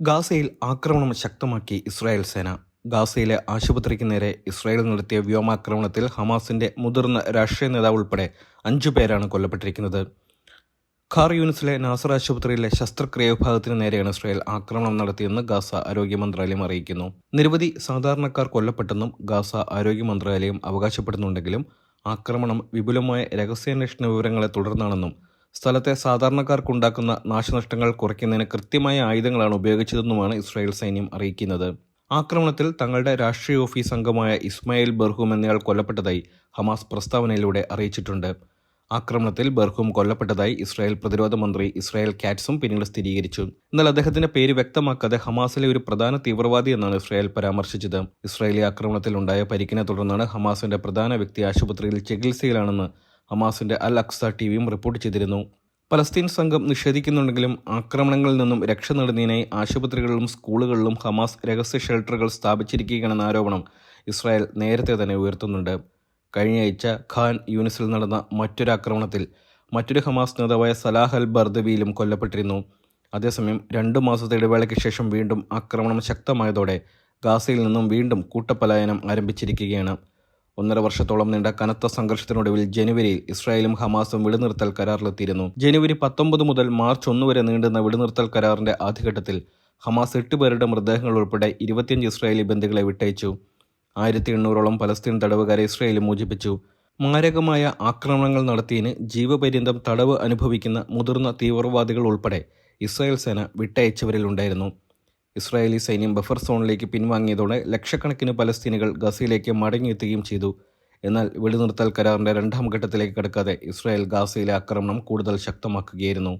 ഗാസയിൽ ആക്രമണം ശക്തമാക്കി ഇസ്രായേൽ സേന. ഗാസയിലെ ആശുപത്രിക്ക് നേരെ ഇസ്രായേൽ നടത്തിയ വ്യോമാക്രമണത്തിൽ ഹമാസിന്റെ മുതിർന്ന രാഷ്ട്രീയ നേതാവ് ഉൾപ്പെടെ അഞ്ചു പേരാണ് കൊല്ലപ്പെട്ടിരിക്കുന്നത്. ഖാർ യൂണിസിലെ നാസർ ആശുപത്രിയിലെ ശസ്ത്രക്രിയ വിഭാഗത്തിന് നേരെയാണ് ഇസ്രായേൽ ആക്രമണം നടത്തിയെന്ന് ഗാസ ആരോഗ്യ മന്ത്രാലയം അറിയിക്കുന്നു. നിരവധി സാധാരണക്കാർ കൊല്ലപ്പെട്ടെന്നും ഗാസ ആരോഗ്യ മന്ത്രാലയം അവകാശപ്പെടുന്നുണ്ടെങ്കിലും ആക്രമണം വിപുലമായ രഹസ്യാന്വേഷണ വിവരങ്ങളെ തുടർന്നാണെന്നും സ്ഥലത്തെ സാധാരണക്കാർക്കുണ്ടാക്കുന്ന നാശനഷ്ടങ്ങൾ കുറയ്ക്കുന്നതിന് കൃത്യമായ ആയുധങ്ങളാണ് ഉപയോഗിച്ചതെന്നുമാണ് ഇസ്രായേൽ സൈന്യം അറിയിക്കുന്നത്. ആക്രമണത്തിൽ തങ്ങളുടെ രാഷ്ട്രീയ ഓഫീസ് അംഗമായ ഇസ്മായിൽ ബർഹൂം എന്നയാൾ കൊല്ലപ്പെട്ടതായി ഹമാസ് പ്രസ്താവനയിലൂടെ അറിയിച്ചിട്ടുണ്ട്. ആക്രമണത്തിൽ ബർഹൂം കൊല്ലപ്പെട്ടതായി ഇസ്രായേൽ പ്രതിരോധ മന്ത്രി ഇസ്രായേൽ കാറ്റ്സും പിന്നീട് സ്ഥിരീകരിച്ചു. എന്നാൽ അദ്ദേഹത്തിന്റെ പേര് വ്യക്തമാക്കാതെ ഹമാസിലെ ഒരു പ്രധാന തീവ്രവാദി എന്നാണ് ഇസ്രായേൽ പരാമർശിച്ചത്. ഇസ്രായേലി ആക്രമണത്തിൽ ഉണ്ടായ പരിക്കിനെ തുടർന്നാണ് ഹമാസിന്റെ പ്രധാന വ്യക്തി ആശുപത്രിയിൽ ചികിത്സയിലാണെന്ന് ഹമാസിന്റെ അൽ അക്സ ടിവിയും റിപ്പോർട്ട് ചെയ്തിരുന്നു. പലസ്തീൻ സംഘം നിഷേധിക്കുന്നുണ്ടെങ്കിലും ആക്രമണങ്ങളിൽ നിന്നും രക്ഷ നേടുന്നതിനായി ആശുപത്രികളിലും സ്കൂളുകളിലും ഹമാസ് രഹസ്യ ഷെൽട്ടറുകൾ സ്ഥാപിച്ചിരിക്കുകയാണെന്ന ആരോപണം ഇസ്രായേൽ നേരത്തെ തന്നെ ഉയർത്തുന്നുണ്ട്. കഴിഞ്ഞയാഴ്ച ഖാൻ യൂണിസിൽ നടന്ന മറ്റൊരു ആക്രമണത്തിൽ മറ്റൊരു ഹമാസ് നേതാവായ സലാഹ് അൽ ബർദവിയിലും കൊല്ലപ്പെട്ടിരുന്നു. അതേസമയം രണ്ടു മാസത്തെ ഇടവേളയ്ക്ക് ശേഷം വീണ്ടും ആക്രമണം ശക്തമായതോടെ ഗാസയിൽ നിന്നും വീണ്ടും കൂട്ടപ്പലായനം ആരംഭിച്ചിരിക്കുകയാണ്. ഒന്നര വർഷത്തോളം നീണ്ട കനത്ത സംഘർഷത്തിനൊടുവിൽ ജനുവരിയിൽ ഇസ്രായേലും ഹമാസും വെടിനിർത്തൽ കരാറിലെത്തിയിരുന്നു. ജനുവരി പത്തൊമ്പത് മുതൽ മാർച്ച് ഒന്ന് വരെ നീണ്ടുന്ന വെടിനിർത്തൽ കരാറിന്റെ ആദ്യഘട്ടത്തിൽ ഹമാസ് എട്ട് പേരുടെ മൃതദേഹങ്ങൾ ഉൾപ്പെടെ ഇരുപത്തിയഞ്ച് ഇസ്രായേലി ബന്ധുക്കളെ വിട്ടയച്ചു. ആയിരത്തി എണ്ണൂറോളം പലസ്തീൻ തടവുകാരെ ഇസ്രായേൽ മോചിപ്പിച്ചു. മാരകമായ ആക്രമണങ്ങൾ നടത്തിയതിന് ജീവപര്യന്തം തടവ് അനുഭവിക്കുന്ന മുതിർന്ന തീവ്രവാദികൾ ഉൾപ്പെടെ ഇസ്രായേൽ സേന വിട്ടയച്ചവരിലുണ്ടായിരുന്നു ഇസ്രായേലി സൈന്യം ബഫർ സോണിലേക്ക് പിൻവാങ്ങിയതോടെ ലക്ഷക്കണക്കിന് പലസ്തീനികൾ ഗസയിലേക്ക് മടങ്ങിയെത്തുകയും ചെയ്തു. എന്നാൽ വെടിനിർത്തൽ കരാറിന്റെ രണ്ടാം ഘട്ടത്തിലേക്ക് കടക്കാതെ ഇസ്രായേൽ ഗാസയിലെ ആക്രമണം കൂടുതൽ ശക്തമാക്കുകയായിരുന്നു.